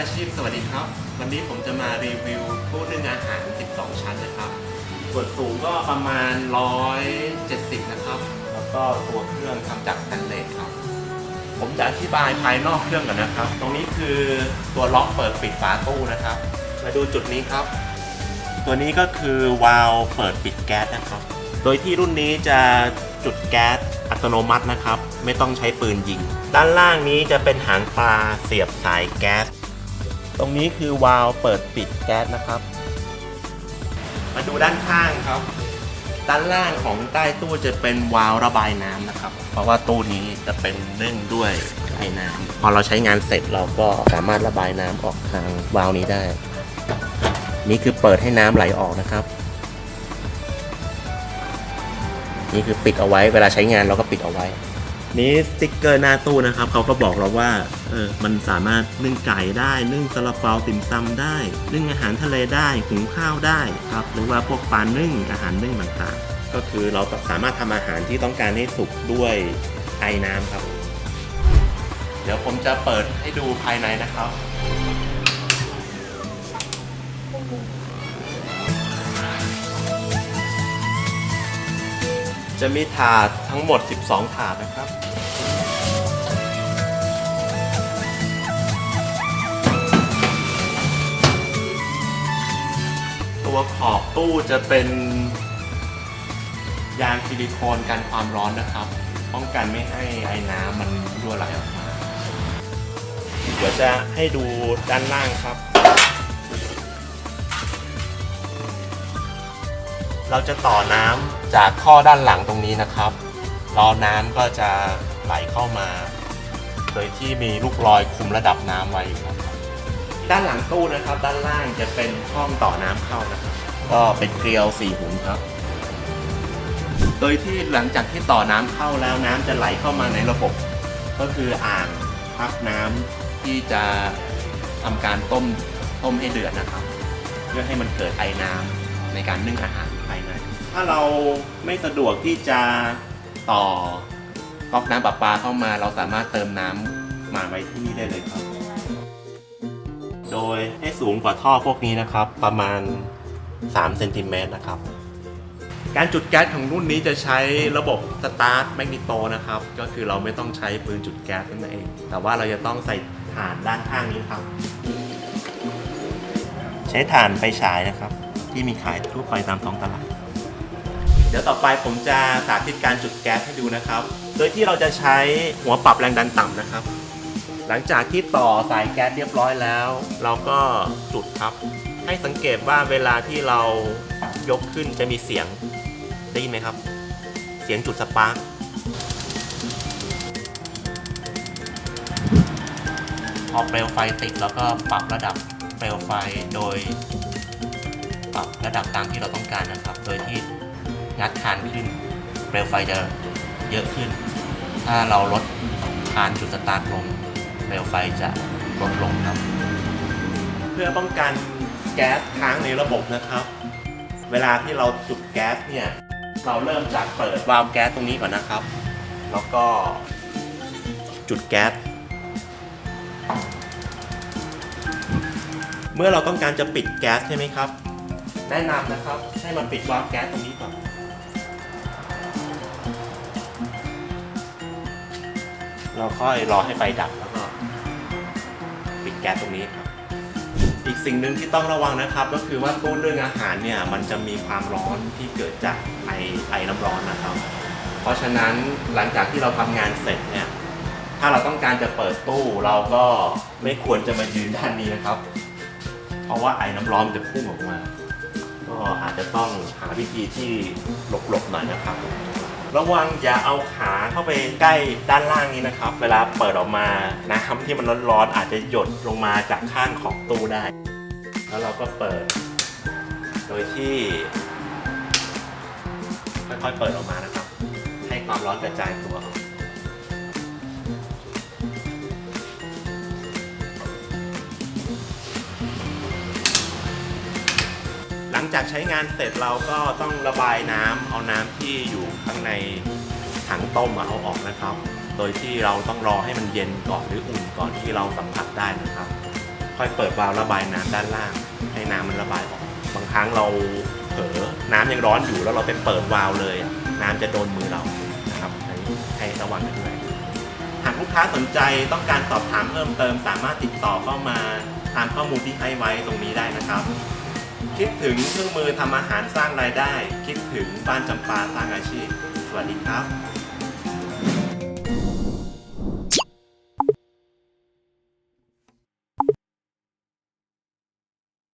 อาชีพสวัสดีครับ วันนี้ผมจะมารีวิวตู้นึ่งอาหาร 12 ชั้นนะครับส่วนสูงก็ประมาณ 170 นะครับ แล้วก็ตัวเครื่องทำจากสแตนเลสครับ ผมจะอธิบายภายนอกเครื่องก่อนนะครับ ตรงนี้คือตัวล็อกเปิดปิดฝาตู้นะครับ มาดูจุดนี้ครับ ตัวนี้ก็คือวาล์วเปิดปิดแก๊สนะครับ โดยที่รุ่นนี้จะจุดแก๊สอัตโนมัตินะครับ ไม่ต้องใช้ปืนยิง ด้านล่างนี้จะเป็นหางปลาเสียบสายแก๊ส ตรงนี้คือวาล์วเปิดปิดแก๊สนะครับ มาดูด้านข้างครับ ด้านล่างของใต้ตู้จะเป็นวาล์วระบายน้ำนะครับ เพราะว่าตู้นี้จะเป็นเนื่องด้วยไอ้น้ำพอเราใช้งานเสร็จเราก็สามารถระบายน้ำออกทางวาล์วนี้ได้ นี่คือเปิดให้น้ำไหลออกนะครับ นี่คือปิดเอาไว้เวลาใช้งานเราก็ปิดเอาไว้ นี่สติ๊กเกอร์หน้าตู้นะครับเขาก็บอกเราว่าเออมันสามารถนึ่งไก่ได้ นึ่งซาลาเปาติ่มซำได้นึ่งอาหารทะเลได้หุงข้าวได้ครับหรือว่าพวกปลานึ่งอาหารนึ่งต่างๆ ก็คือเราสามารถทำอาหารที่ต้องการให้สุกด้วยไอน้ำครับ เดี๋ยวผมจะเปิดให้ดูภายในนะครับ จะมีถาดทั้งหมด 12 ถาดนะครับ ตัวขอบตู้จะเป็นยางซิลิโคนกันความร้อนนะครับ ป้องกันไม่ให้ไอ้น้ำมันรั่วไหลออกมา เดี๋ยวจะให้ดูด้านล่างครับ เราจะต่อน้ำจากท่อด้านหลังตรงนี้นะครับรอน้ำก็จะไหลเข้ามา โดยที่มีลูกลอยคุมระดับน้ำไว้อยู่ครับ ด้านหลังตู้นะครับ ด้านล่างจะเป็นช่องต่อน้ำเข้านะครับ ก็เป็นเกลียวสี่หุนครับ โดยที่หลังจากที่ต่อน้ำเข้าแล้วน้ำจะไหลเข้ามาในระบบ ก็คืออ่างพักน้ำที่จะทำการต้มต้มให้เดือดนะครับ เพื่อให้มันเกิดไอน้ำในการนึ่งอาหาร ภายในถ้าเราไม่สะดวกที่จะต่อก๊อกน้ำประปาเข้ามา เราสามารถเติมน้ำมาไว้ที่นี่ได้เลยครับ โดยให้สูงกว่าท่อพวกนี้นะครับ ประมาณ3เซนติเมตรนะครับ การจุดแก๊สของรุ่นนี้จะใช้ระบบสตาร์ทแมกนิโตนะครับ ก็คือเราไม่ต้องใช้ปืนจุดแก๊สนั่นเอง แต่ว่าเราจะต้องใส่ถ่านด้านข้างนี้ครับ ใช้ถ่านไฟฉายนะครับ ที่มีขายทั่วไปตามท้องตลาด เดี๋ยวต่อไปผมจะสาธิตการจุดแก๊สให้ดูนะครับ โดยที่เราจะใช้หัวปรับแรงดันต่ำนะครับ หลังจากที่ต่อสายแก๊สเรียบร้อยแล้ว เราก็จุดครับ ให้สังเกตว่าเวลาที่เรายกขึ้นจะมีเสียงได้ยินไหมครับ เสียงจุดสปาร์กพอเปลวไฟติดแล้วก็ปรับระดับเปลวไฟโดย รับระดับตามที่เราต้องการนะครับ โดยที่งัดคานขึ้นเปลวไฟจะเยอะขึ้น ถ้าเราลดคานจุดสตาร์ทลงเปลวไฟจะลดลงครับ เพื่อป้องกันแก๊สค้างในระบบนะครับ เวลาที่เราจุดแก๊สเนี่ย เราเริ่มจากเปิดวาล์วแก๊สตรงนี้ก่อนนะครับ แล้วก็จุดแก๊ส เมื่อเราต้องการจะปิดแก๊สใช่ไหมครับ แนะนำนะครับ ให้มันปิดวาล์วแก๊สตรงนี้ก่อนเราค่อยรอให้ไฟดับแล้วก็ปิดแก๊สตรงนี้ครับ อีกสิ่งหนึ่งที่ต้องระวังนะครับ ก็คือว่าตู้นึ่งอาหารเนี่ยมันจะมีความร้อนที่เกิดจากไอไอน้ำร้อนนะครับ เพราะฉะนั้นหลังจากที่เราทำงานเสร็จเนี่ยถ้าเราต้องการจะเปิดตู้เราก็ไม่ควรจะมายืนด้านนี้นะครับ เพราะว่าไอ้น้ำร้อนมันจะพุ่งออกมา ก็อาจจะต้องหาวิธีที่หลบๆหน่อยนะครับ ระวังอย่าเอาขาเข้าไปใกล้ด้านล่างนี้นะครับ เวลาเปิดออกมาน้ำที่มันร้อนๆอาจจะหยดลงมาจากข้างของตู้ได้ แล้วเราก็เปิด โดยที่ค่อยๆเปิดออกมานะครับ ให้ความร้อนกระจายตัวออก ลังจากใช้งานเสร็จเราก็ต้องระบายน้ำเอาน้ำที่อยู่ข้างในถังต้มเอาออกนะครับ โดยที่เราต้องรอให้มันเย็นก่อนหรืออุ่นก่อนที่เราสัมผัสได้นะครับ ค่อยเปิดวาล์วระบายน้ำด้านล่าง ให้น้ำมันระบายออก บางครั้งเราเผลอน้ำยังร้อนอยู่แล้วเราไปเปิดวาล์วเลย น้ำจะโดนมือเรานะครับให้ระวังกันด้วยหากลูกค้าสนใจต้องการสอบถามเพิ่มเติม สามารถติดต่อเข้ามาตามข้อมูลที่ให้ไว้ตรงนี้ได้นะครับ คิดถึงเครื่องมือทำอาหารสร้างรายได้ คิดถึงบ้านจำปาสร้างอาชีพ สวัสดีครับ